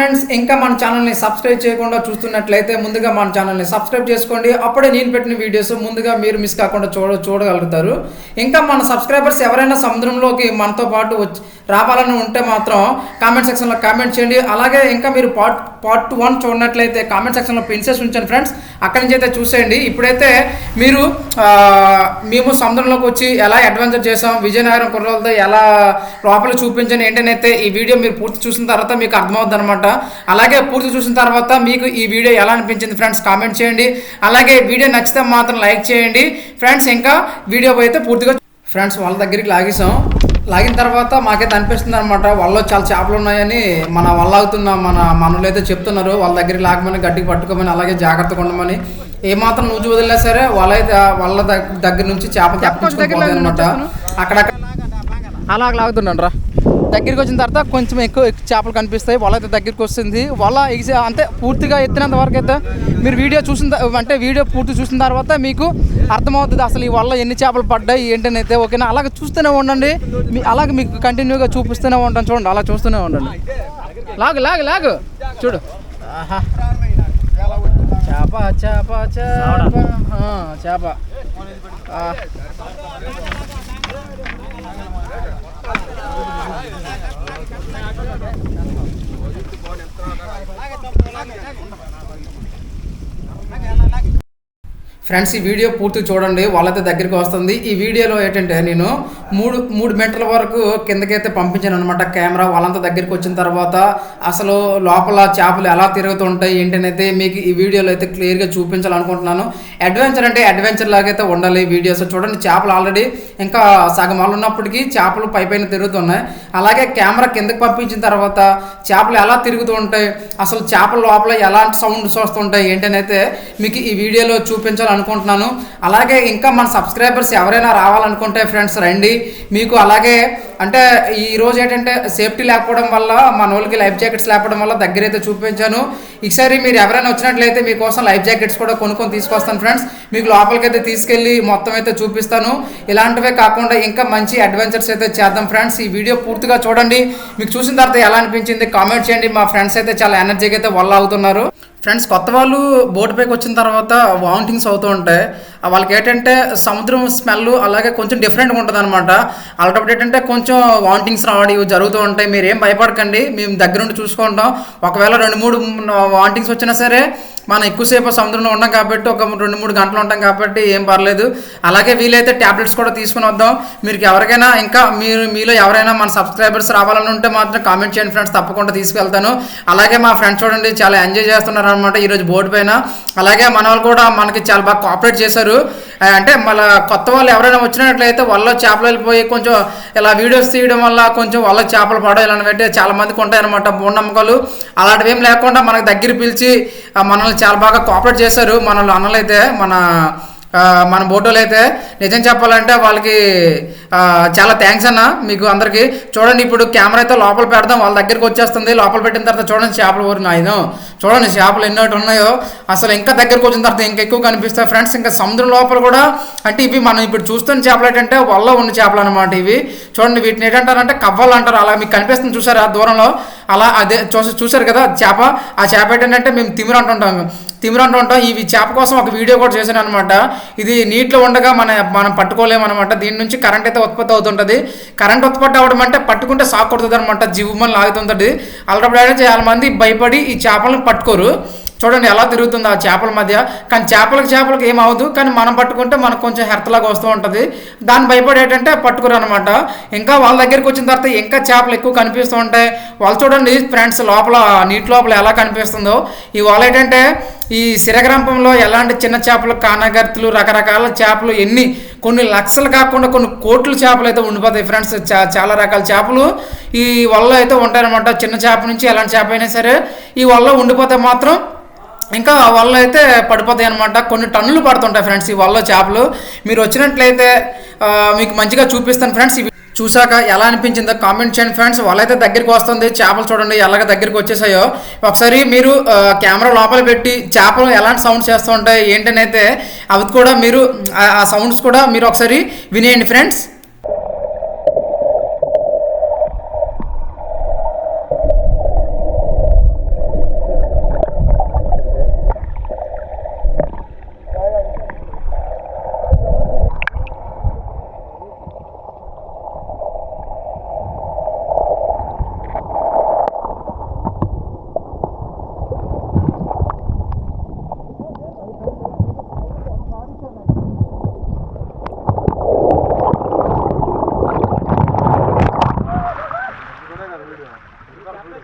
Friends ఇంకా మన ఛానల్ని సబ్స్క్రైబ్ చేయకుండా చూస్తున్నట్లయితే ముందుగా మన ఛానల్ని సబ్స్క్రైబ్ చేసుకోండి. అప్పుడే నేను పెట్టిన వీడియోస్ ముందుగా మీరు మిస్ కాకుండా చూడ చూడగలుగుతారు. ఇంకా మన సబ్స్క్రైబర్స్ ఎవరైనా సముద్రంలోకి మనతో పాటు వచ్చి రావాలని ఉంటే మాత్రం కామెంట్ సెక్షన్లో కామెంట్ చేయండి. అలాగే ఇంకా మీరు పార్ట్ పార్ట్ వన్ చూడనట్లయితే కామెంట్ సెక్షన్లో పిన్సెస్ ఉంచండి ఫ్రెండ్స్. అక్కడి నుంచి అయితే చూసేయండి. ఇప్పుడైతే మీరు మేము సముద్రంలోకి వచ్చి ఎలా అడ్వెంచర్ చేసాం విజయనగరం కుర్రలతో ఎలా లోపల చూపించని ఏంటనైతే ఈ వీడియో మీరు పూర్తి చూసిన తర్వాత మీకు అర్థమవుద్ది అనమాట అలాగే పూర్తి చూసిన తర్వాత మీకు ఈ వీడియో ఎలా అనిపించింది ఫ్రెండ్స్ కామెంట్ చేయండి. అలాగే వీడియో నచ్చితే మాత్రం లైక్ చేయండి. ఫ్రెండ్స్ ఇంకా వీడియో అయితే పూర్తిగా ఫ్రెండ్స్ వాళ్ళ దగ్గరికి లాగేసాం లాగిన తర్వాత మాకైతే అనిపిస్తుంది అనమాట వాళ్ళలో చాలా చేపలు ఉన్నాయని మన వల్ల అవుతున్న మన మనలో అయితే చెప్తున్నారు. వాళ్ళ దగ్గరికి లాగమని గట్టికి పట్టుకోమని అలాగే జాగ్రత్తగా ఉండమని. ఏమాత్రం నువ్వు వదిలే సరే వాళ్ళైతే వాళ్ళ దగ్- దగ్గర నుంచి చేపలు తప్పించుకోవాలి అనమాట అక్కడక్కడ అలా లాగుతున్నాను రా. దగ్గరికి వచ్చిన తర్వాత కొంచెం ఎక్కువ చేపలు కనిపిస్తాయి. వల అయితే దగ్గరికి వస్తుంది. వల ఎగిసి అంటే పూర్తిగా ఎత్తినంత వరకు అయితే మీరు వీడియో చూసిన అంటే వీడియో పూర్తి చూసిన తర్వాత మీకు అర్థమవుతుంది అసలు ఈ వల్ల ఎన్ని చేపలు పడ్డాయి ఏంటని అయితే ఓకేనా? అలాగే చూస్తూనే ఉండండి. మీ అలాగే మీకు కంటిన్యూగా చూపిస్తూనే ఉంటాను చూడండి అలా చూస్తూనే ఉండండి. లాగు లాగు లాగు. చూడు. ఆహా. చేప చేప చేప. ఆ, చేప ఆ. ఫ్రెండ్స్ ఈ వీడియో పూర్తి చూడండి వాళ్ళైతే దగ్గరికి వస్తుంది. ఈ వీడియోలో ఏంటంటే నేను మూడు మూడు మీటర్ల వరకు కిందకైతే పంపించాను అనమాట కెమెరా. వాళ్ళంతా దగ్గరికి వచ్చిన తర్వాత అసలు లోపల చేపలు ఎలా తిరుగుతుంటాయి ఏంటనైతే మీకు ఈ వీడియోలో అయితే క్లియర్గా చూపించాలనుకుంటున్నాను. అడ్వెంచర్ అంటే అడ్వెంచర్ లాగైతే ఉండాలి వీడియోస్. చూడండి చేపలు ఆల్రెడీ ఇంకా సగం వాళ్ళు ఉన్నప్పటికీ చేపలు పై పైన తిరుగుతున్నాయి. అలాగే కెమెరా కిందకి పంపించిన తర్వాత చేపలు ఎలా తిరుగుతూ ఉంటాయి అసలు చేపల లోపల ఎలాంటి సౌండ్స్ వస్తుంటాయి ఏంటనైతే మీకు ఈ వీడియోలో అనుకుంటున్నాను. అలాగే ఇంకా మన సబ్స్క్రైబర్స్ ఎవరైనా రావాలనుకుంటే ఫ్రెండ్స్ రండి. మీకు అలాగే అంటే ఈ రోజు ఏంటంటే సేఫ్టీ లేకపోవడం వల్ల మన వాళ్ళకి లైఫ్ జాకెట్స్ లేకపోవడం వల్ల దగ్గర అయితే చూపించాను. ఈసారి మీరు ఎవరైనా వచ్చినట్లయితే మీకోసం లైఫ్ జాకెట్స్ కూడా కొనుక్కొని తీసుకొస్తాను ఫ్రెండ్స్. మీకు లోపలికి అయితే తీసుకెళ్ళి మొత్తం అయితే చూపిస్తాను. ఇలాంటివే కాకుండా ఇంకా మంచి అడ్వెంచర్స్ అయితే చేద్దాం ఫ్రెండ్స్. ఈ వీడియో పూర్తిగా చూడండి. మీకు చూసిన తర్వాత ఎలా అనిపించింది కామెంట్ చేయండి. మా ఫ్రెండ్స్ అయితే చాలా ఎనర్జీగా అయితే వల్ల అవుతున్నారు. ఫ్రెండ్స్ కొత్త వాళ్ళు బోట్ పైకి వచ్చిన తర్వాత వామిటింగ్స్ అవుతూ ఉంటాయి. వాళ్ళకి ఏంటంటే సముద్రం స్మెల్ అలాగే కొంచెం డిఫరెంట్గా ఉంటుంది అనమాట అలాంటప్పుడు ఏంటంటే కొంచెం వామిటింగ్స్ రావడం ఇవి జరుగుతూ ఉంటాయి. మీరు ఏం భయపడకండి. మేము దగ్గరుండి చూసుకుంటాం. ఒకవేళ రెండు మూడు వామిటింగ్స్ వచ్చినా సరే మనం ఎక్కువసేపు సముద్రంలో ఉన్నాం కాబట్టి ఒక రెండు మూడు గంటలు ఉంటాం కాబట్టి ఏం పర్లేదు. అలాగే వీలైతే ట్యాబ్లెట్స్ కూడా తీసుకుని వద్దాం. మీరు ఎవరికైనా ఇంకా మీరు మీలో ఎవరైనా మన సబ్స్క్రైబర్స్ రావాలని ఉంటే మాత్రం కామెంట్ చేయండి ఫ్రెండ్స్ తప్పకుండా తీసుకెళ్తాను. అలాగే మా ఫ్రెండ్స్ చూడండి చాలా ఎంజాయ్ చేస్తున్నారు. అనమాట ఈరోజు బోర్డు పైన. అలాగే మన వాళ్ళు కూడా మనకి చాలా బాగా కోఆపరేట్ చేశారు. అంటే మళ్ళీ కొత్త వాళ్ళు ఎవరైనా వచ్చినట్లయితే వాళ్ళ చేపలు వెళ్ళిపోయి కొంచెం ఇలా వీడియోస్ తీయడం వల్ల కొంచెం వాళ్ళ చేపలు పడవ ఇలాంటివి చాలా మందికి ఉంటాయన్నమాట మూఢనమ్మకాలు అలాంటివి ఏం లేకుండా మనకు దగ్గర పిలిచి మనల్ని చాలా బాగా కోఆపరేట్ చేశారు. మనల్ని అన్నలైతే మన మన బోటోలు అయితే నిజం చెప్పాలంటే వాళ్ళకి చాలా థ్యాంక్స్ అన్న మీకు అందరికీ. చూడండి ఇప్పుడు కెమెరా అయితే లోపల పెడదాం వాళ్ళ దగ్గరికి వచ్చేస్తుంది. లోపల పెట్టిన తర్వాత చూడండి చేపలు ఊరిన ఆయన చూడండి చేపలు ఎన్నోటి ఉన్నాయో. అసలు ఇంకా దగ్గరకు వచ్చిన తర్వాత ఇంకా ఎక్కువ కనిపిస్తాయి. ఫ్రెండ్స్ ఇంకా సముద్రం లోపల కూడా అంటే ఇవి మనం ఇప్పుడు చూస్తున్న చేపలు ఏంటంటే వల్ల ఉన్న చేపలు అనమాట ఇవి. చూడండి వీటిని ఏంటంటారంటే కవ్వలు అంటారు. అలా మీకు కనిపిస్తుంది చూసారా? దూరంలో. అలా అదే చూసి చూసారు కదా చేప? ఆ చేప ఏంటంటే మేము తిమిర తిమిర ఉంటాం ఇవి చేప కోసం ఒక వీడియో కూడా చేశాను అనమాట ఇది నీటిలో ఉండగా మన మనం పట్టుకోలేము అనమాట దీని నుంచి కరెంట్ అయితే ఉత్పత్తి అవుతుంటుంది. కరెంట్ ఉత్పత్తి అవ్వడం అంటే పట్టుకుంటే సాక్ కొడుతుంది అనమాట జీవమని లాగుతుంటుంది అలాంటప్పుడు చాలా మంది భయపడి ఈ చేపలను పట్టుకోరు. చూడండి ఎలా తిరుగుతుంది ఆ చేపల మధ్య. కానీ చేపలకు చేపలకు ఏం అవ్వదు కానీ మనం పట్టుకుంటే మనకు కొంచెం హెర్తలాగా వస్తూ ఉంటుంది. దాన్ని భయపడి ఏంటంటే పట్టుకురు అనమాట ఇంకా వాళ్ళ దగ్గరికి వచ్చిన తర్వాత ఇంకా చేపలు ఎక్కువ కనిపిస్తూ ఉంటాయి. వాళ్ళు చూడండి ఫ్రెండ్స్ లోపల నీటి లోపల ఎలా కనిపిస్తుందో. ఈ వాళ్ళు ఏంటంటే ఈ శిరగ్రంపంలో ఎలాంటి చిన్న చేపలు కానగర్తులు రకరకాల చేపలు ఎన్ని కొన్ని లక్షలు కాకుండా కొన్ని కోట్ల చేపలు అయితే ఉండిపోతాయి ఫ్రెండ్స్. చా చాలా రకాల చేపలు ఈ వల్ల అయితే ఉంటాయన్నమాట. చిన్న చేప నుంచి ఎలాంటి చేప అయినా సరే ఈ వల్ల ఉండిపోతే మాత్రం ఇంకా వల్ల అయితే పడిపోతాయి అనమాట కొన్ని టన్నులు పడుతుంటాయి ఫ్రెండ్స్ ఈ వల్ల చేపలు. మీరు వచ్చినట్లయితే మీకు మంచిగా చూపిస్తాను ఫ్రెండ్స్. ఇవి చూసాక ఎలా అనిపించిందో కామెంట్ చేయండి ఫ్రెండ్స్. వాళ్ళైతే దగ్గరికి వస్తుంది. చేపలు చూడండి ఎలాగ దగ్గరికి వచ్చేసాయో. ఒకసారి మీరు కెమెరా లోపల పెట్టి చేపలు ఎలాంటి సౌండ్స్ చేస్తూ ఉంటాయి ఏంటనైతే అవి కూడా మీరు ఆ- ఆ సౌండ్స్ కూడా మీరు ఒకసారి వినేయండి friends.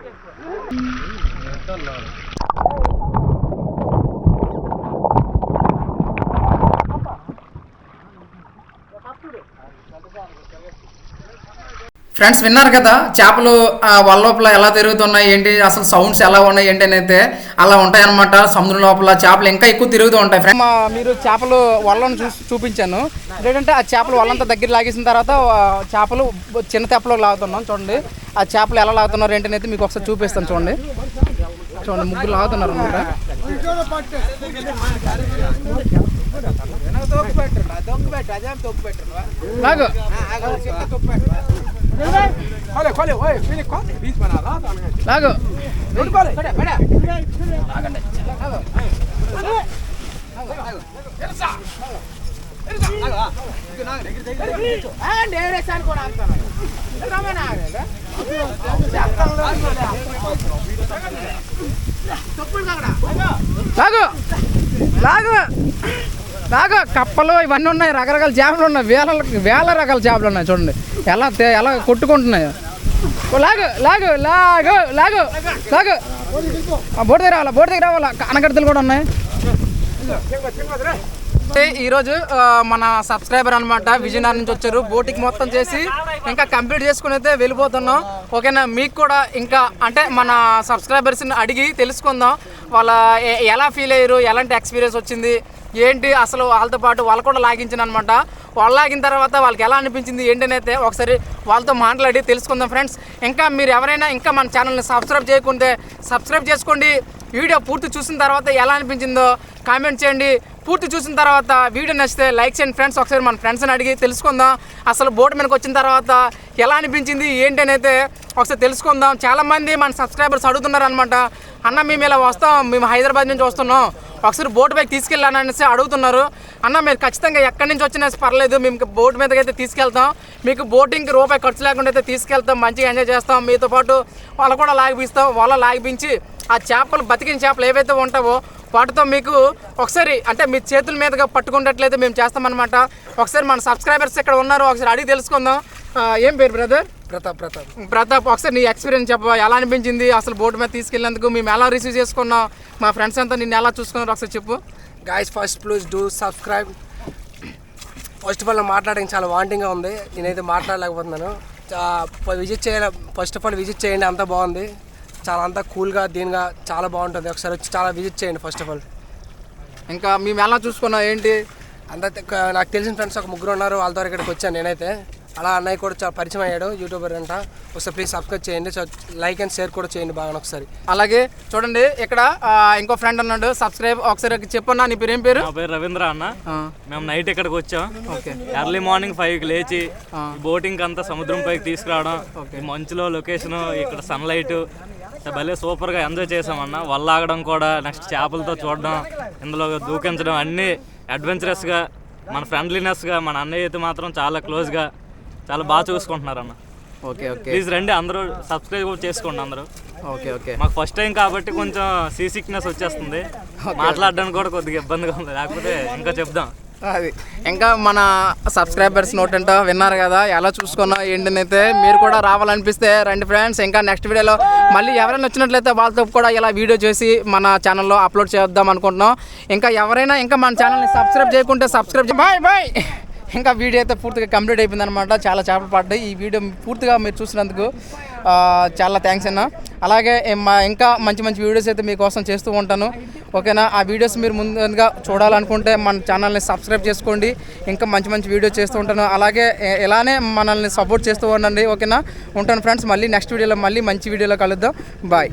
Ooh, that's a lot of... friends విన్నారు కదా చేపలు ఆ వల లోపల ఎలా తిరుగుతున్నాయి ఏంటి అసలు సౌండ్స్ ఎలా ఉన్నాయి ఏంటి అని అయితే అలా ఉంటాయన్నమాట. సముద్రం లోపల చేపలు ఇంకా ఎక్కువ తిరుగుతూ ఉంటాయి ఫ్రెండ్స్ మీరు చేపలు వలను చూసి చూపించాను. ఏంటంటే ఆ చేపలు వల్లంతా దగ్గర లాగేసిన తర్వాత చేపలు చిన్న తెప్పలో లాగుతున్నాం చూడండి. ఆ చేపలు ఎలా లాగుతున్నారు ఏంటి అయితే మీకు ఒకసారి చూపిస్తాను చూడండి. చూడండి ముగ్గురు లాగుతున్నారు అనమాట. లాగు. లాగు. లాగు. లాగు. లాగు. కప్పలు ఇవన్నీ ఉన్నాయి. రకరకాల చేపలు ఉన్నాయి. వేల వేల రకాల చేపలు ఉన్నాయి. చూడండి. ఎలా తే- ఎలా కొట్టుకుంటున్నాయి ఓ లాగు లాగు లాగు లాగు లాగు ఆ, బోట్ దగ్గర రావాలా బోట్ దగ్గర రావాలా అనగడతలు కూడా ఉన్నాయి ఈరోజు మన సబ్స్క్రైబర్ అనమాట విజయనగరం నుంచి వచ్చారు. బోటింగ్ మొత్తం చేసి ఇంకా కంప్లీట్ చేసుకుని అయితే వెళ్ళిపోతున్నాం. ఓకేనా? మీకు కూడా ఇంకా అంటే మన సబ్స్క్రైబర్స్ని అడిగి తెలుసుకుందాం. వాళ్ళ ఎలా ఫీల్ అయ్యారు? ఎలాంటి ఎక్స్పీరియన్స్ వచ్చింది? ఏంటి అసలు వాళ్ళతో పాటు వాళ్ళు కూడా లాగించిన అనమాట వాళ్ళు లాగిన తర్వాత వాళ్ళకి ఎలా అనిపించింది? ఏంటని అయితే ఒకసారి వాళ్ళతో మాట్లాడి తెలుసుకుందాం ఫ్రెండ్స్. ఇంకా మీరు ఎవరైనా ఇంకా మన ఛానల్ని సబ్స్క్రైబ్ చేయకుంటే సబ్స్క్రైబ్ చేసుకోండి. వీడియో పూర్తి చూసిన తర్వాత ఎలా అనిపించిందో కామెంట్ చేయండి. పూర్తి చూసిన తర్వాత వీడియో నచ్చితే లైక్ చేయండి ఫ్రెండ్స్. ఒకసారి మన ఫ్రెండ్స్ని అడిగి తెలుసుకుందాం. అసలు బోట్ మీదకి వచ్చిన తర్వాత ఎలా అనిపించింది ఏంటి అని అయితే ఒకసారి తెలుసుకుందాం. చాలామంది మన సబ్స్క్రైబర్స్ అడుగుతున్నారు అనమాట అన్న మేము ఇలా వస్తాం. మేము హైదరాబాద్ నుంచి వస్తున్నాం. ఒకసారి బోట్ పైకి తీసుకెళ్ళాను అనేసి అడుగుతున్నారు. అన్న మీరు ఖచ్చితంగా ఎక్కడి నుంచి వచ్చినా పర్లేదు. మేము బోట్ మీదకి అయితే తీసుకెళ్తాం. మీకు బోటింగ్కి రూపాయి ఖర్చు లేకుండా అయితే తీసుకెళ్తాం. మంచిగా ఎంజాయ్ చేస్తాం. మీతో పాటు వాళ్ళు కూడా లాగిపిస్తాం. వాళ్ళ లాగిపించి ఆ చేపలు బతికిన చేపలు ఏవైతే ఉంటావో వాటితో మీకు ఒకసారి అంటే మీ చేతుల మీదుగా పట్టుకున్నట్లయితే మేము చేస్తామన్నమాట. ఒకసారి మన సబ్స్క్రైబర్స్ ఇక్కడ ఉన్నారు ఒకసారి అడిగి తెలుసుకుందాం. ఏం పేరు బ్రదర్ ప్రతాప్ ప్రతాప్. ప్రతాప్ ఒకసారి నీ ఎక్స్పీరియన్స్ చెప్ప ఎలా అనిపించింది? అసలు బోట్ మీద తీసుకెళ్ళినందుకు మేము ఎలా రిసీవ్ చేసుకున్నాం? మా ఫ్రెండ్స్ అంతా నిన్ను ఎలా చూసుకున్నారు ఒకసారి చెప్పు. Guys first please do subscribe first of all మాట్లాడడానికి చాలా వాంటింగ్గా ఉంది. నేనైతే మాట్లాడలేకపోతున్నాను. విజిట్ చేయాలి ఫస్ట్ ఆఫ్ ఆల్ విజిట్ చేయండి. అంతా బాగుంది. చాలా అంతా కూల్గా దీనిగా చాలా బాగుంటుంది. ఒకసారి వచ్చి చాలా విజిట్ చేయండి ఫస్ట్ ఆఫ్ ఆల్ ఇంకా మేము ఎలా చూసుకున్నాం ఏంటి? అంతా నాకు తెలిసిన ఫ్రెండ్స్ ఒక ముగ్గురు ఉన్నారు. వాళ్ళ ద్వారా ఇక్కడికి వచ్చాను నేనైతే. అలా అన్నయ్య కూడా చాలా పరిచయం అయ్యాడు యూట్యూబర్ అంట. ఒకసారి ప్లీజ్ సబ్స్క్రైబ్ చేయండి. లైక్ అండ్ షేర్ కూడా చేయండి బాగా ఒకసారి. అలాగే చూడండి ఇక్కడ ఇంకో ఫ్రెండ్ అన్నాడు సబ్స్క్రైబ్ ఒకసారి చెప్పన్నా నీ పేరు ఏం పేరు? నా పేరు రవీంద్ర అన్న. ఆ, మేము నైట్ ఇక్కడికి వచ్చాం. ఓకే. ఎర్లీ మార్నింగ్ ఫైవ్కి లేచి బోటింగ్ అంతా సముద్రం పైకి తీసుకురావడం ఈ మంచులో లొకేషన్ ఇక్కడ సన్లైట్ భలే సూపర్గా ఎంజాయ్ చేసామన్న వల్లాగడం కూడా నెక్స్ట్ చేపలతో చూడడం ఇందులో దూకించడం అన్నీ అడ్వెంచరస్గా మన ఫ్రెండ్లీనెస్గా మన అన్నయ్య అయితే మాత్రం చాలా క్లోజ్గా చాలా బాగా చూసుకుంటున్నారు అన్న ఓకే ఓకే. ప్లీజ్ రండి అందరూ సబ్స్క్రైబ్ కూడా చేసుకోండి అందరూ. Okay okay. మాకు ఫస్ట్ టైం కాబట్టి కొంచెం సీ సిక్నెస్ వచ్చేస్తుంది మాట్లాడడానికి కూడా కొద్దిగా ఇబ్బందిగా ఉంది. లేకపోతే ఇంకా చెప్దాం. అది. ఇంకా మన సబ్స్క్రైబర్స్ నోట్ అంట విన్నారు కదా ఎలా చూసుకున్నా ఏంటనైతే మీరు కూడా రావాలనిపిస్తే రండి ఫ్రెండ్స్. ఇంకా నెక్స్ట్ వీడియోలో మళ్ళీ ఎవరైనా వచ్చినట్లయితే వాళ్ళతో కూడా ఇలా వీడియో చేసి మన ఛానల్లో అప్లోడ్ చేద్దాం అనుకుంటున్నాం. ఇంకా ఎవరైనా ఇంకా మన ఛానల్ని సబ్స్క్రైబ్ చేయకుంటే సబ్స్క్రైబ్ బాయ్ బాయ్. ఇంకా వీడియో అయితే పూర్తిగా కంప్లీట్ అయిపోయింది అనమాట చాలా చేపలు పడ్డాయి. ఈ వీడియో పూర్తిగా మీరు చూసినందుకు చాలా థ్యాంక్స్ అన్న. అలాగే మా ఇంకా మంచి మంచి వీడియోస్ అయితే మీకోసం చేస్తూ ఉంటాను. ఓకేనా? ఆ వీడియోస్ మీరు ముందుగా చూడాలనుకుంటే మన ఛానల్ని సబ్స్క్రైబ్ చేసుకోండి. ఇంకా మంచి మంచి వీడియో చేస్తూ ఉంటాను. అలాగే ఇలానే మనల్ని సపోర్ట్ చేస్తూ ఉండండి. ఓకేనా? ఉంటాను ఫ్రెండ్స్ మళ్ళీ నెక్స్ట్ వీడియోలో మళ్ళీ మంచి వీడియోలో కలుద్దాం. బాయ్